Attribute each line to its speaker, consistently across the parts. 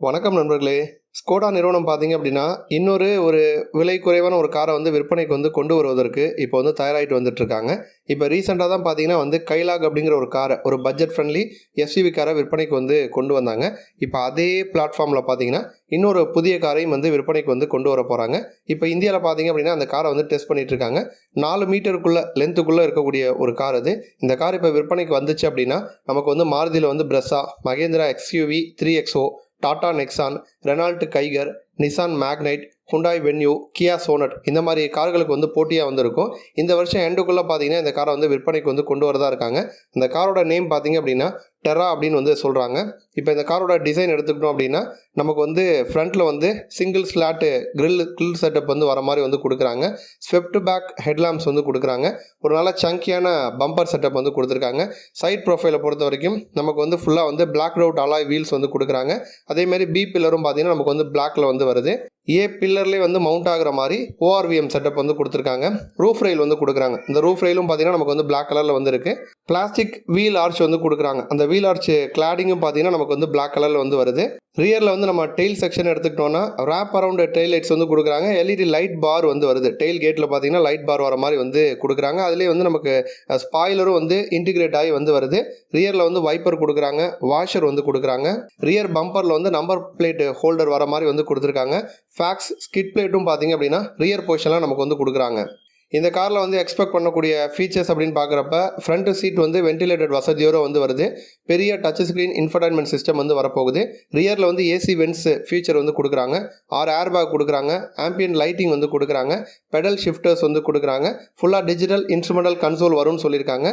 Speaker 1: வணக்கம் நண்பர்களே. ஸ்கோடா நிறுவனம் பார்த்தீங்க அப்படின்னா இன்னொரு ஒரு விலை குறைவான ஒரு காரை வந்து விற்பனைக்கு வந்து கொண்டு வருவதற்கு இப்போ வந்து தயாராகிட்டு வந்துட்டுருக்காங்க. இப்போ ரீசெண்டாக தான் பார்த்தீங்கன்னா வந்து கைலாக் அப்படிங்கிற ஒரு காரை ஒரு பட்ஜெட் ஃப்ரெண்ட்லி எஸ்யூவி காரை விற்பனைக்கு வந்து கொண்டு வந்தாங்க. இப்போ அதே பிளாட்ஃபார்மில் பார்த்தீங்கன்னா இன்னொரு புதிய காரையும் வந்து விற்பனைக்கு வந்து கொண்டு வர போகிறாங்க இப்போ இந்தியாவில் பார்த்தீங்க அப்படின்னா அந்த காரை வந்து டெஸ்ட் பண்ணிட்டு இருக்காங்க. நாலு மீட்டருக்குள்ளே லென்த்துக்குள்ளே இருக்கக்கூடிய ஒரு கார் அது. இந்த கார் இப்போ விற்பனைக்கு வந்துச்சு அப்படின்னா நமக்கு வந்து மாருதியில் வந்து Brezza Mahindra XUV three XO Tata Nexon Renault Kiger Nissan Magnite Hyundai Venue Kia Sonet இந்த மாதிரி கார்களுக்கு வந்து போட்டியாக வந்திருக்கும். இந்த வருஷம் எண்டுக்குள்ளே பார்த்தீங்கன்னா இந்த காரை வந்து விற்பனைக்கு வந்து கொண்டு வரதா இருக்காங்க. இந்த காரோட நேம் பார்த்தீங்க அப்படின்னா டெரா அப்படின்னு வந்து சொல்கிறாங்க இப்போ இந்த காரோட டிசைன் எடுத்துக்கிட்டோம் அப்படின்னா நமக்கு வந்து ஃப்ரண்ட்டில் வந்து single slot grill grill setup வந்து வர மாதிரி வந்து கொடுக்குறாங்க. ஸ்வெப்ட் பேக் ஹெட்லாம்ப்ஸ் வந்து கொடுக்குறாங்க. ஒரு நல்ல சங்கியான பம்பர் செட்டப் வந்து கொடுத்துருக்காங்க. சைட் ப்ரொஃபைலை பொறுத்த வரைக்கும் நமக்கு வந்து ஃபுல்லாக வந்து பிளாக் ரவுட் அலாய் வீல்ஸ் வந்து கொடுக்குறாங்க. அதேமாதிரி பி பில்லரும் பார்த்தீங்கன்னா நமக்கு வந்து பிளாக்ல வந்து வருது. ஏ பில்லர்லேயே வந்து மவுண்ட் ஆகிற மாதிரி ஓஆர்விஎம் செட்டப் வந்து கொடுத்துருக்காங்க. ரூஃப் ரயில் வந்து கொடுக்குறாங்க. இந்த ரூஃப் ரயிலும் பார்த்தீங்கன்னா நமக்கு வந்து பிளாக் கலரில் வந்து பிளாஸ்டிக் வீல் ஆர்ச் வந்து கொடுக்குறாங்க. அந்த வீல் ஆர்ச் கிளாடிங்கும் பார்த்தீங்கன்னா நமக்கு வந்து பிளாக் கலரில் வந்து வருது. ரியரில் வந்து நம்ம டெயில் செக்ஷன் எடுத்துக்கிட்டோம்னா ரேப் அரவுண்ட் டெயில் லைட்ஸ் வந்து கொடுக்குறாங்க. எல்இடி லைட் பார் வந்து வருது. டெயில் கேட்டில் பார்த்தீங்கன்னா லைட் பார் வர மாதிரி வந்து கொடுக்குறாங்க. அதுலேயே வந்து நமக்கு ஸ்பாய்லரும் வந்து இன்டிகிரேட் ஆகி வந்து வருது. ரியரில் வந்து வைப்பர் கொடுக்குறாங்க. வாஷர் வந்து கொடுக்குறாங்க. ரியர் பம்பரில் வந்து நம்பர் பிளேட் ஹோல்டர் வர மாதிரி வந்து கொடுத்துருக்காங்க. ஃபேக்ஸ் ஸ்கிட் பிளேட்டும் பார்த்தீங்க அப்படின்னா ரியர் பொசிஷன்லாம் நமக்கு வந்து கொடுக்குறாங்க. இந்த காரில் வந்து எக்ஸ்பெக்ட் பண்ணக்கூடிய ஃபீச்சர்ஸ் அப்படின்னு பார்க்குறப்ப ஃப்ரண்ட் சீட் வந்து வென்டிலேட்டட் வசதியோடு வந்து வருது. பெரிய டச் ஸ்க்ரீன் இன்ஃபர்டைன்மெண்ட் சிஸ்டம் வந்து வரப்போகுது. ரியரில் வந்து ஏசி வென்ஸ் ஃபீச்சர் வந்து கொடுக்குறாங்க. ஆறு ஏர் பேக் கொடுக்குறாங்க. ஆம்பியன் லைட்டிங் வந்து கொடுக்குறாங்க. பெடல் ஷிஃப்டர்ஸ் வந்து கொடுக்குறாங்க. ஃபுல்லாக டிஜிட்டல் இன்ஸ்ட்ருமெண்டல் கன்சோல் வரும்னு சொல்லியிருக்காங்க.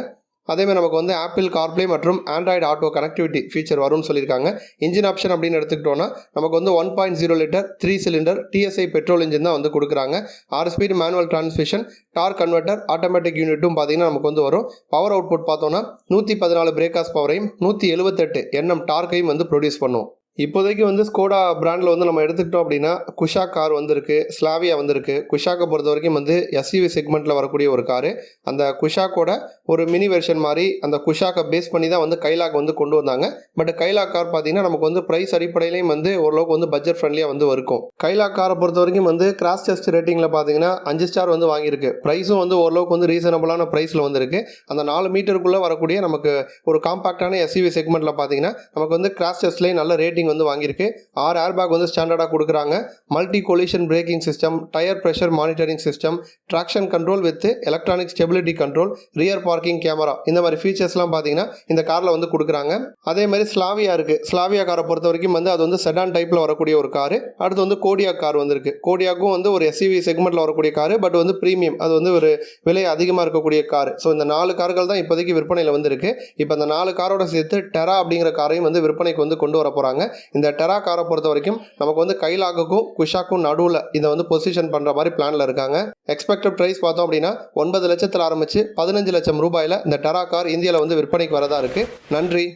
Speaker 1: அதேமாதிரி நமக்கு வந்து ஆப்பிள் கார்ப்ளே மற்றும் ஆண்ட்ராய்டு ஆட்டோ கனெக்டிவிட்டி ஃபீச்சர் வரும்னு சொல்லியிருக்காங்க. இன்ஜின் ஆப்ஷன் அப்படின்னு எடுத்துக்கிட்டோன்னா நமக்கு வந்து one point zero litre three cylinder TSI petrol engine தான் வந்து கொடுக்குறாங்க. ஆறு speed manual transmission torque converter automatic யூனிட்டும் பார்த்தீங்கன்னா நமக்கு வந்து வரும். பவர் அவுட்புட் பார்த்தோன்னா நூற்றி பதினாலு பிரேக்காஸ் பவரையும் நூற்றி எழுபத்தெட்டு எண்ணம் டார்க்கையும் வந்து ப்ரொடியூஸ் பண்ணும். இப்போதைக்கு வந்து ஸ்கோடா பிராண்டில் வந்து நம்ம எடுத்துக்கிட்டோம் அப்படின்னா குஷா கார் வந்திருக்கு ஸ்லாவியா வந்திருக்கு. குஷாக்கை பொறுத்த வரைக்கும் வந்து எஸ்யூவி செக்மெண்ட்டில் வரக்கூடிய ஒரு காரு அந்த குஷாக்கோட ஒரு மினி வெர்ஷன் மாதிரி அந்த குஷாக்கை பேஸ் பண்ணி தான் வந்து கைலாக் வந்து கொண்டு வந்தாங்க. பட் கைலாக் கார் பார்த்தீங்கன்னா நமக்கு வந்து ப்ரைஸ் அடிப்படையிலையும் வந்து ஓரளவுக்கு வந்து பட்ஜெட் ஃப்ரெண்ட்லியாக வந்து இருக்கும். கைலாக் காரை பொறுத்த வரைக்கும் வந்து கிராஸ் டெஸ்ட் ரேட்டிங்கில் பார்த்தீங்கன்னா அஞ்சு ஸ்டார் வந்து வாங்கியிருக்கு. ப்ரைஸும் வந்து ஓரளவுக்கு வந்து ரீசனபிளான ப்ரைஸில் வந்திருக்கு. அந்த நாலு மீட்டருக்குள்ளே வரக்கூடிய நமக்கு ஒரு காம்பாக்டான எஸ்யூவி செக்மெண்ட்டில் பார்த்தீங்கன்னா நமக்கு வந்து கிராஸ் டெஸ்ட்லேயும் நல்ல ரேட்டிங் வந்து வாங்கியிருக்கு. ஆறு ஏர் பேக் வந்து ஸ்டாண்டர்டாக கொடுக்குறாங்க. Multi collision braking system tyre pressure monitoring system traction control with electronic stability control rear parking camera இந்த மாதிரி ஃபீச்சர்ஸ்லாம் பார்த்தீங்கன்னா இந்த காரில் வந்து கொடுக்குறாங்க. அதே மாதிரி ஸ்லாவியா இருக்குது ஸ்லாவியா காரை பொறுத்த வரைக்கும் வந்து அது வந்து செடான் டைப்பில் வரக்கூடிய ஒரு காரு அடுத்து வந்து கோடியா கார் வந்துருக்கு. கோடியாக்கும் வந்து ஒரு எஸ்யூவி செக்மெண்ட்டில் வரக்கூடிய காரு பட் வந்து ப்ரீமியம் அது வந்து ஒரு விலை அதிகமாக இருக்கக்கூடிய கார் ஸோ இந்த நாலு கார்கள் தான் இப்போதைக்கு விற்பனையில் வந்திருக்கு. இப்போ அந்த நாலு காரோட சேர்த்து டெரா அப்படிங்கிற காரையும் வந்து விற்பனைக்கு வந்து கொண்டு வர போகிறாங்க இந்த டெரா காரை பொறுத்த வரைக்கும் நமக்கு வந்து கைலாகுக்கும் குஷாக்கும் நடுவில் இதை வந்து பொசிஷன் பண்ணுற மாதிரி பிளானில் இருக்காங்க. எக்ஸ்பெக்டட் ப்ரைஸ் பார்த்தோம் அப்படின்னா ஒன்பது லட்சத்தில் ஆரம்பித்து பதினஞ்சு லட்சம் ரூபாயில் இந்த டெரா கார் இந்தியாவில் வந்து விற்பனைக்கு வரதா இருக்குது நன்றி.